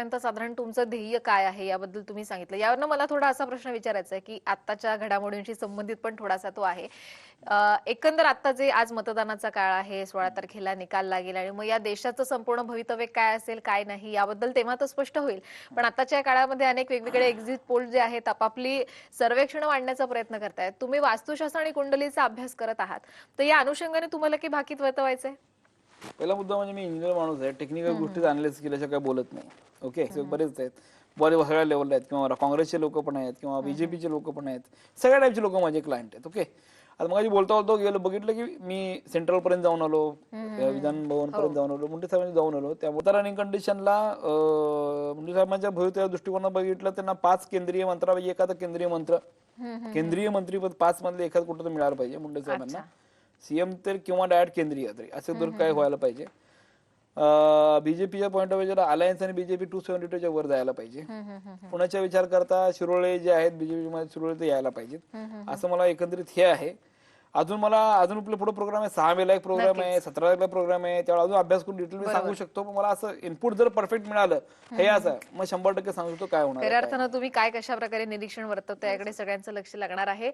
आतापर्यंत साधारण तुमचं ध्येय काय आहे याबद्दल तुम्ही सांगितलं. यावरनं मला थोडा असा प्रश्न विचारायचा आहे की आत्ताच्या घडामोडींशी संबंधित पण थोडासा तो आहे. एकंदर आता जे आज मतदानाचा काळ आहे सोळा तारखेला निकाल लागेल आणि मग या देशाचं संपूर्ण भवितव्य काय असेल काय नाही याबद्दल तेव्हा तर स्पष्ट होईल. पण आताच्या काळामध्ये अनेक वेगवेगळे एक्झिट पोल जे आहेत आपापली सर्वेक्षण मांडण्याचा प्रयत्न करतायत. तुम्ही वास्तुशास्त्र आणि कुंडलीचा अभ्यास करत आहात. तर या अनुषंगाने तुम्हाला की भाकीत वर्तवायचंय पहिला मुद्दा म्हणजे मी इंजिनियर माणूस आहे. टेक्निकल गोष्टी अनालिसिस केल्याशिवाय काय बोलत नाही. ओके बरेच आहेत. बरे सगळ्या लेवलला आहेत. किंवा काँग्रेसचे लोक पण आहेत किंवा बीजेपीचे लोक पण आहेत. सगळ्या टाईपचे लोक माझे क्लायंट आहेत. ओके आता मग बोलता बोलता गेलो बघितलं की मी सेंट्रल पर्यंत जाऊन आलो विधान भवन पर्यंत जाऊन आलो मुंडे साहेबांनी जाऊन आलो. त्या रनिंग कंडिशनला मुंडे साहेबांच्या भवितव्य दृष्टिकोनात बघितलं त्यांना पाच केंद्रीय मंत्रापैकी एखादा केंद्रीय मंत्र. केंद्रीय मंत्रीपद पाच मधले एखाद कुठं तर मिळालं पाहिजे मुंडे साहेबांना. सीएम तर किंवा डायरेक्ट केंद्रीय तरी असे जर काय व्हायला पाहिजे. बीजेपीच्या पॉईंट ऑफ व्ह्यू अलायन्स आणि बीजेपी टू सेव्हन्टी टूच्या वर जायला पाहिजे. पुण्याचा विचार करता शिरोळे जे आहेत बीजेपी मध्ये शिरोळे ते यायला पाहिजेत. असं मला एकंदरीत हे आहे. अजून मला अजून आपले पुढे प्रोग्राम आहे सहा मेला एक प्रोग्राम आहे सतरा तारखेला प्रोग्राम आहे त्यावेळेला अजून अभ्यास करून डिटेल मी सांगू शकतो पण मला असं इनपुट जर परफेक्ट मिळालं हे असं मग शंभर टक्के सांगू शकतो काय होणार अर्थानं तुम्ही काय कशा प्रकारे निरीक्षण वर्तवता याकडे सगळ्यांचं लक्ष लागणार आहे.